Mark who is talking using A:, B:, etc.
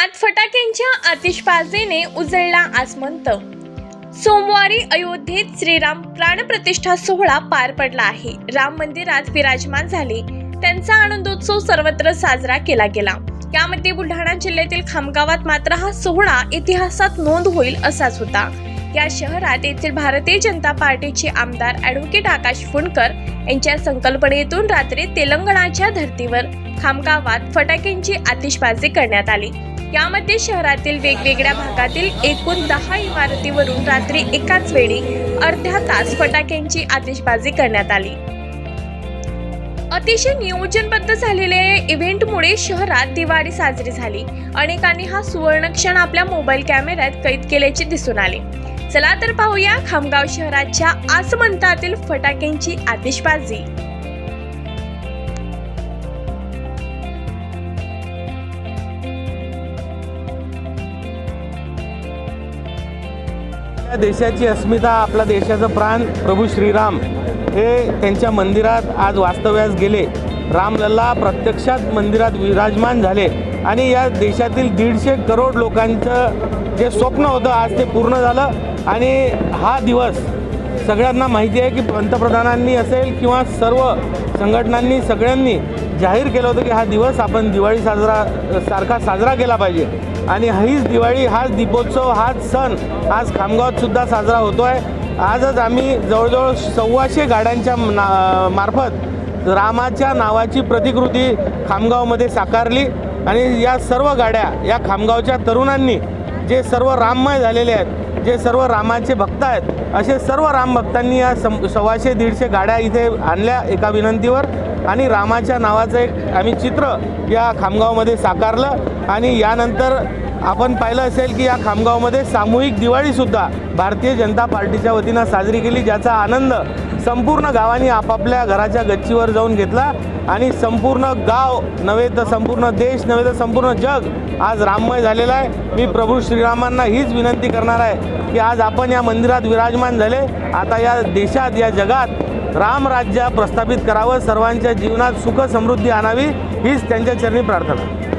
A: खामगावात फटाक्यांच्या आतिषबाजीने उजळला आसमंत. सोमवारी अयोध्येत श्रीराम प्राणप्रतिष्ठा सोहळा पार पडला आहे. राम मंदिरात विराजमान झाले. त्यांचा आनंदोत्सव सर्वत्र साजरा केला गेला. यामध्ये बुलढाणा जिल्ह्यातील खामगावात मात्र हा सोहळा इतिहासात नोंद होईल असाच होता. या शहरात येथील भारतीय जनता पार्टीचे आमदार ॲडव्होकेट आकाश फुंडकर यांच्या संकल्पनेतून रात्री तेलंगणाच्या धर्तीवर खामगावात फटाक्यांची आतिषबाजी करण्यात आली. यामध्ये शहरातील वेगवेगळ्या भागातील एकूण दहा इमारतीवरून रात्री एकाच वेळी अर्ध्या तास फटाक्यांची आतिषबाजी करण्यात आली. अतिशय नियोजनबद्ध झालेल्या या इव्हेंटमुळे शहरात दिवाळी साजरी झाली. अनेकांनी हा सुवर्ण क्षण आपल्या मोबाईल कॅमेऱ्यात कैद केल्याचे दिसून आले. चला तर पाहूया खामगाव शहराच्या आसमंतातील फटाक्यांची आतिषबाजी.
B: या देशाची अस्मिता आपला देशाचं प्राण प्रभू श्रीराम. हे त्यांच्या मंदिरात आज वास्तव्यास गेले. रामलल्ला प्रत्यक्षात मंदिरात विराजमान झाले आणि या देशातील दीडशे करोड लोकांचं जे स्वप्न होतं आज ते पूर्ण झालं. आणि हा दिवस सगळ्यांना माहिती आहे की पंतप्रधानांनी असेल किंवा सर्व संघटनांनी सगळ्यांनी जाहीर केलं होतं की हा दिवस आपण दिवाळी साजरा सारखा साजरा केला पाहिजे. आणि हीच दिवाळी हाच दीपोत्सव हाच सण आज खामगावातसुद्धा साजरा होतो आहे आजच आम्ही जवळजवळ सव्वाशे गाड्यांच्या ना मार्फत रामाच्या नावाची प्रतिकृती खामगावमध्ये साकारली. आणि या सर्व गाड्या या खामगावच्या तरुणांनी जे सर्व राममय झालेले आहेत जे सर्व रामाचे भक्त आहेत असे सर्व रामभक्तांनी या सम सव्वाशे दीडशे गाड्या इथे आणल्या एका विनंतीवर. आणि रामाच्या नावाचं एक आम्ही चित्र या खामगावमध्ये साकारलं. आणि यानंतर आपण पाहिलं असेल की या खामगावमध्ये सामूहिक दिवाळीसुद्धा भारतीय जनता पार्टीच्या वतीनं साजरी केली ज्याचा आनंद संपूर्ण गावांनी आपापल्या घराच्या गच्चीवर जाऊन घेतला. आणि संपूर्ण गाव नव्हे तर संपूर्ण देश नव्हे तर संपूर्ण जग आज राममय झालेलं आहे. मी प्रभू श्रीरामांना हीच विनंती करणार आहे की आज आपण या मंदिरात विराजमान झाले. आता या देशात या जगात रामराज्य प्रस्थापित करावं सर्वांच्या जीवनात सुख समृद्धी आणावी हीच त्यांच्या चरणी प्रार्थना.